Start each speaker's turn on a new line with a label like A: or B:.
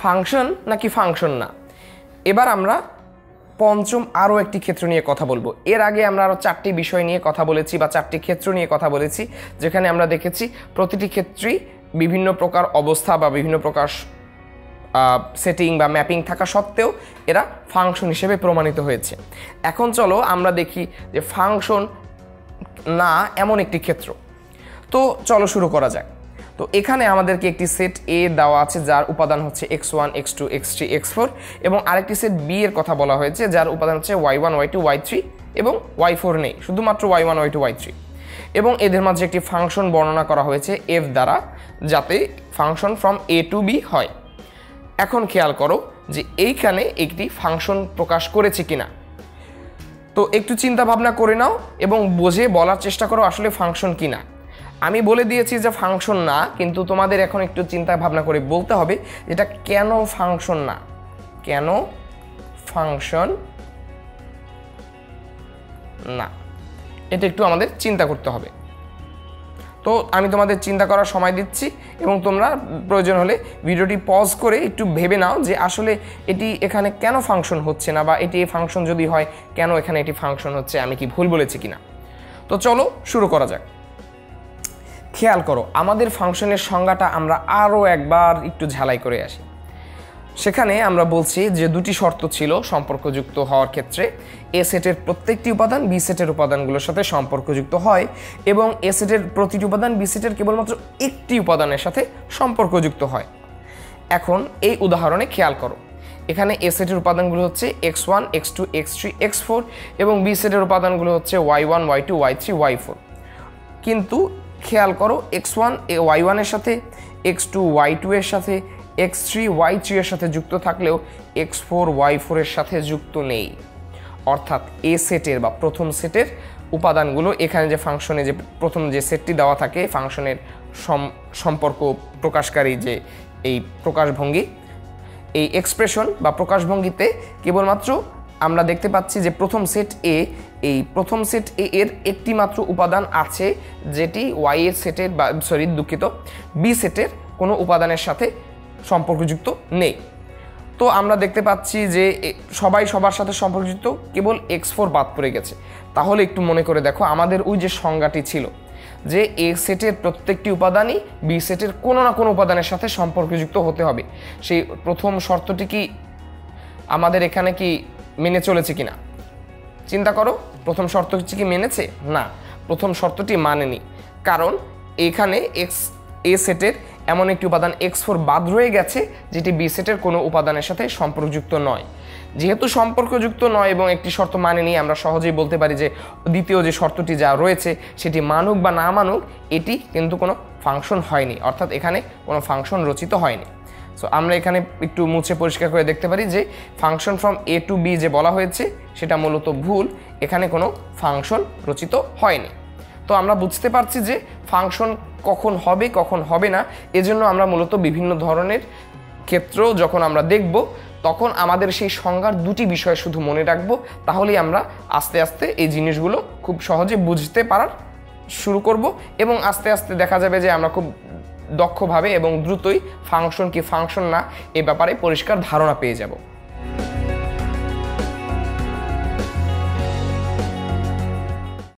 A: Function নাকি function না? এবার আমরা পঞ্চম আরও একটি ক্ষেত্র নিয়ে কথা বলব। এর আগে আমরা আরও চারটি বিষয় নিয়ে কথা বলেছি বা চারটি ক্ষেত্র নিয়ে কথা বলেছি, যেখানে আমরা দেখেছি প্রতিটি ক্ষেত্রেই বিভিন্ন প্রকার অবস্থা বা বিভিন্ন প্রকার সেটিং বা ম্যাপিং থাকা সত্ত্বেও এরা ফাংশন হিসেবে প্রমাণিত হয়েছে। এখন চলো আমরা দেখি যে ফাংশন না এমন একটি ক্ষেত্র। তো চলো শুরু করা যাক। তো এখানে আমাদেরকে একটি সেট এ দেওয়া আছে, যার উপাদান হচ্ছে X one X two X three X four এবং আরেকটি সেট বি এর কথা বলা হয়েছে, যার উপাদান হচ্ছে Y one Y two Y three এবং ওয়াই ফোর নেই, শুধুমাত্র Y one Y two Y three এবং এদের মাঝে একটি ফাংশন বর্ণনা করা হয়েছে এফ দ্বারা, যাতে function from A to B হয়। এখন খেয়াল করো যে এইখানে একটি ফাংশন প্রকাশ করেছে কিনা। তো একটু চিন্তা ভাবনা করে নাও এবং বোঝে বলার চেষ্টা করো আসলে ফাংশন কিনা। আমি বলে দিয়েছি যে ফাংশন না, কিন্তু তোমাদের এখন একটু চিন্তা ভাবনা করে বলতে হবে এটা কেন ফাংশন না? কেন ফাংশন না? এটা একটু আমাদের চিন্তা করতে হবে। তো আমি তোমাদের চিন্তা করার সময় দিচ্ছি এবং তোমরা প্রয়োজন হলে ভিডিওটি পজ করে একটু ভেবে নাও যে আসলে এটি এখানে কেন ফাংশন হচ্ছে না বা এটি ফাংশন যদি হয়, কেন এখানে এটি ফাংশন হচ্ছে, আমি কি ভুল বলেছি কিনা? তো চলো শুরু করা যাক। খেয়াল করো, আমাদের ফাংশনের সংজ্ঞাটা আমরা আরও একবার একটু ঝালাই করে আসি। সেখানে আমরা বলছি যে দুটি শর্ত ছিল সম্পর্কযুক্ত হওয়ার ক্ষেত্রে। এ সেটের প্রত্যেকটি উপাদান, বি সেটের উপাদানগুলোর সাথে সম্পর্কযুক্ত হয় এবং এ সেটের প্রতিটি উপাদান, বি সেটের কেবলমাত্র একটি উপাদানের সাথে সম্পর্কযুক্ত হয়। এখন এই উদাহরণে খেয়াল করো, এখানে এ সেটের উপাদানগুলো হচ্ছে X one, X two, X three, X four এবং বি সেটের উপাদানগুলো হচ্ছে Y one, Y two, Y three, Y four. কিন্তু খেয়াল করো এক্স ওয়ান এ ওয়াই ওয়ানের সাথে এক্স টু ওয়াই টু এর সাথে এক্স থ্রি ওয়াই থ্রি এর সাথে যুক্ত থাকলেও এক্স ফোর ওয়াই ফোরের সাথে যুক্ত নেই। অর্থাৎ এ সেটের বা প্রথম সেটের উপাদানগুলো এখানে যে ফাংশনে যে প্রথম যে সেটটি দেওয়া থাকে ফাংশনের সম্পর্ক প্রকাশকারী যে এই প্রকাশভঙ্গি, এই এক্সপ্রেশন বা প্রকাশভঙ্গিতে কেবলমাত্র আমরা দেখতে পাচ্ছি যে প্রথম সেট এ এই প্রথম সেট এ এর একটি মাত্র উপাদান আছে, যেটি ওয়াই এর সেটের বা সরি দুঃখিত বি সেটের কোনো উপাদানের সাথে সম্পর্কযুক্ত নেই। তো আমরা দেখতে পাচ্ছি যে সবাই সবার সাথে সম্পর্কযুক্ত, কেবল এক্স ফোর বাদ পড়ে গেছে। তাহলে একটু মনে করে দেখো, আমাদের ওই যে সংজ্ঞাটি ছিল, যে এ সেটের প্রত্যেকটি উপাদানই বি সেটের কোনো না কোনো উপাদানের সাথে সম্পর্কযুক্ত হতে হবে। সেই প্রথম শর্তটি কি? আমাদের এখানে কি মেনে চলেছে কিনা? চিন্তা করো, প্রথম শর্ত হচ্ছে কি মেনেছে? না, প্রথম শর্তটি মানেনি। কারণ এখানে এক্স, এ সেটের এমন একটি উপাদান এক্স ফোর বাদ রয়ে গেছে, যেটি বি সেটের কোনো উপাদানের সাথে সম্পর্কযুক্ত নয়। যেহেতু সম্পর্কযুক্ত নয় এবং একটি শর্ত মানেনি, আমরা সহজেই বলতে পারি যে দ্বিতীয় যে শর্তটি যা রয়েছে, সেটি মানুক বা না মানুক, এটি কিন্তু কোনো ফাংশন হয়নি, অর্থাৎ এখানে কোনো ফাংশন রচিত হয়নি। সো আমরা এখানে একটু মুছে পরিষ্কার করে দেখতে পারি যে function from A to B যে বলা হয়েছে, সেটা মূলত ভুল। এখানে কোনো ফাংশন রচিত হয়নি। তো আমরা বুঝতে পারছি যে ফাংশন কখন হবে কখন হবে না, এজন্য আমরা মূলত বিভিন্ন ধরনের ক্ষেত্র যখন আমরা দেখব, তখন আমাদের সেই সংজ্ঞার দুটি বিষয় শুধু মনে রাখব। তাহলেই আমরা আস্তে আস্তে এই জিনিসগুলো খুব সহজে বুঝতে পারার শুরু করব এবং আস্তে আস্তে দেখা যাবে যে আমরা খুব দক্ষভাবে এবং দ্রুতই ফাংশন কি ফাংশন না এ ব্যাপারে পরিষ্কার ধারণা পেয়ে যাব।